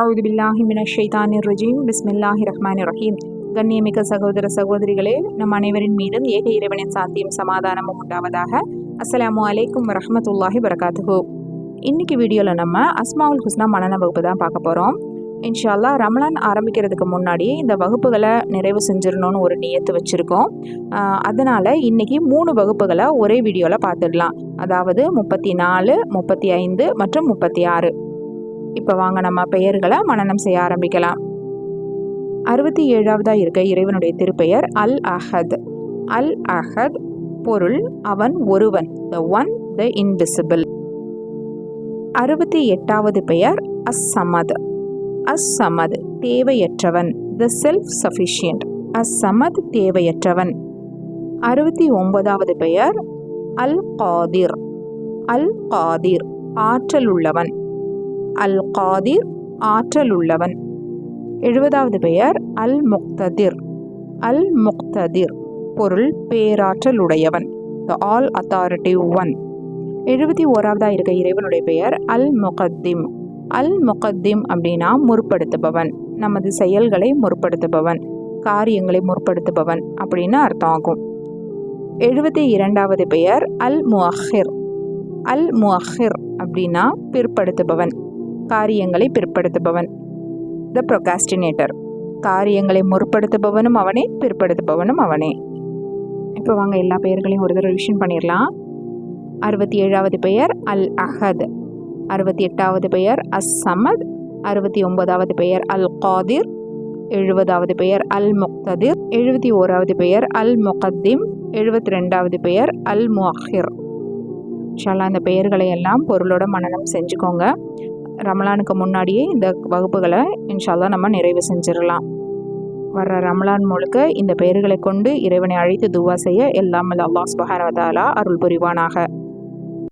அவுது பில்லாஹி மின ஷைத்தானிர் ரஜீம் பிஸ்மில்லாஹி ரஹ்மான் ரஹீம் கண்ணியமிக்க சகோதர சகோதரிகளே நம் அனைவரின் மீதும் ஏக இறைவனின் சாத்தியம் சமாதானமும் உண்டாவதாக அஸ்ஸலாமு அலைக்கும் வரஹமத்துல்லாஹி வரகாத்துஹு இன்னைக்கு வீடியோவில் நம்ம அஸ்மாவுல் ஹுஸ்னா மனநல வகுப்பு தான் பார்க்க போகிறோம் இன்ஷால்லா ரமலான் ஆரம்பிக்கிறதுக்கு முன்னாடி இந்த வகுப்புகளை நிறைவு செஞ்சிடணும்னு ஒரு நியத்து வச்சுருக்கோம். அதனால் இன்றைக்கி மூணு வகுப்புகளை ஒரே வீடியோவில் பார்த்துடலாம். அதாவது முப்பத்தி நாலு முப்பத்தி ஐந்து மற்றும் முப்பத்தி ஆறு. இப்போ வாங்க நம்ம பெயர்களை மனநம் செய்ய ஆரம்பிக்கலாம். அறுபத்தி ஏழாவதாக இருக்க இறைவனுடைய திருப்பெயர் அல் அஹத். அல் அஹத் பொருள் அவன் ஒருவன் த ஒன் த இன்விசிபிள் அறுபத்தி எட்டாவது பெயர் அஸ் சமத் அஸ் சமத் தேவையற்றவன் த செல்ஃப் சஃபிஷியன்ட் அஸ் சமத் தேவையற்றவன். அறுபத்தி ஒன்பதாவது பெயர் அல் காதிர் அல் காதிர் ஆற்றல் உள்ளவன். அல் காதிர் ஆற்றல் உள்ளவன் எழுபதாவது பெயர் அல் முக்ததிர் அல் முக்ததிர் பொருள் பேராற்றல் உடையவன் த ஆல் அத்தாரிட்டிவ் ஒன் எழுபத்தி ஓராவதாக இருக்க இறைவனுடைய பெயர் அல் முகத்திம் அல் முகத்திம் அப்படின்னா முற்படுத்துபவன். நமது செயல்களை முற்படுத்துபவன். காரியங்களை முற்படுத்துபவன் அப்படின்னு அர்த்தம் ஆகும் எழுபத்தி இரண்டாவது பெயர் அல் முஹிர் அல் முஹிர் அப்படின்னா பிற்படுத்துபவன். காரியங்களை பிற்படுத்துபவன். த ப்ரொகாஸ்டினேட்டர் காரியங்களை முற்படுத்துபவனும் அவனே பிற்படுத்துபவனும் அவனே. இப்போ வாங்க எல்லா பெயர்களையும் ஒரு தடவை ரிவிஷன் பண்ணிடலாம். அறுபத்தி ஏழாவது பெயர் அல் அஹத் அறுபத்தி எட்டாவது பெயர் அஸ் சமத் அறுபத்தி ஒன்பதாவது பெயர் அல் காதிர் எழுபதாவது பெயர் அல் முக்ததிர் எழுபத்தி ஓராவது பெயர் அல் முகத்திம் எழுபத்தி ரெண்டாவது பெயர் அல் முஹிர் ஷாலா அந்த பெயர்களை எல்லாம் பொருளோட மனநம் செஞ்சுக்கோங்க. ரமலானுக்கு முன்னாடியே இந்த வகுப்புகளை இன்ஷால்லா நம்ம நிறைவு செஞ்சிடலாம். வர்ற ரமலான் முழுக்க இந்த பெயர்களை கொண்டு இறைவனை அழைத்து துவா செய்ய எல்லாம் அல்லாஹ் சுபஹானவதாலா அருள் புரிவானாக.